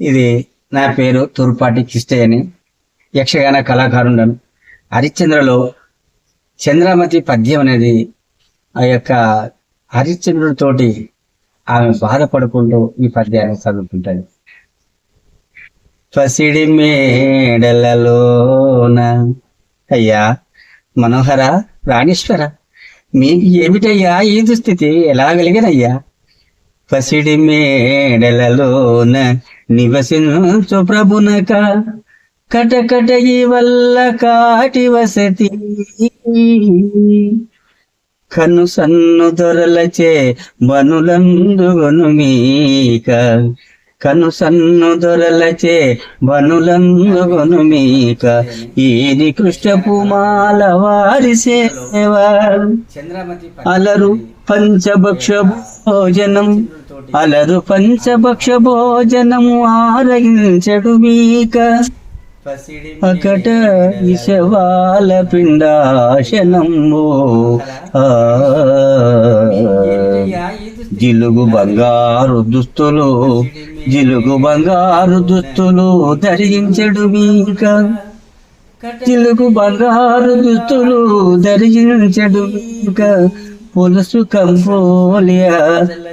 ఇది నా పేరు తూర్పాటి కిష్టయ్యని యక్షగాన కళాకారుండను. హరిశ్చంద్రలో చంద్రమతి పద్యం అనేది ఆ యొక్క హరిశ్చంద్రుడితోటి ఆమె బాధపడుకుంటూ ఈ పద్యాన్ని చదువుకుంటాడు పసిడి మేడలలోన అయ్యా మనోహర రాణేశ్వర మీకు ఏమిటయ్యా ఈ దుస్థితి? ఎలా కలిగినయ్యా పసిడి మేడలలోన నివసించు ప్రభునక. కటకట ఈ వల్ల కాటి వసతి. కను సన్ను దొరలచే బనులందుగొను మీక. కను సన్ను దొరలచే బనులందుగొను మీక. ఈది కృష్ణపుమాల వారి సేవ. అలరు పంచభక్ష భోజనం. అలరు పంచభక్ష భోజనము ఆరగించడు మీక. అకట ఇశవాల పిండాశనంబో జిలుగు బంగారు దుస్తులు జిలుగు బంగారు దుస్తులు ధరించడు మీక. జిలుగు బంగారు దుస్తులు ధరించడు మీక. పులుసు కంపోలియ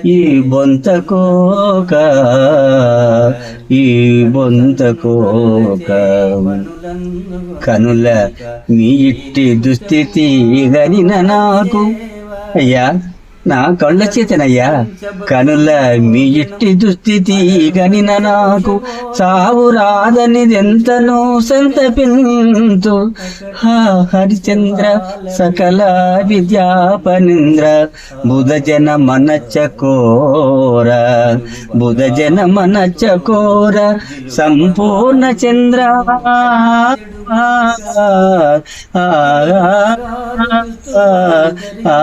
ఈ బొంత కోక. ఈ బొంత కోక. కనుల మీ ఇట్టి దుస్థితి గనిన నాకు. అయ్యా నా కళ్ళ చేతనయ్యా. కనుల మీ ఇట్టి దుస్థితి గనిన నాకు సావు రాదని ఎంతనో సంతపింతు. హా హరిచంద్ర సకల విద్యాపనింద్ర బుధజన మనచ్చ కోర బుధజన మనచ్చ కోర సంపూర్ణ చంద్ర. ఆ, ఆ, ఆ, ఆ, ఆ,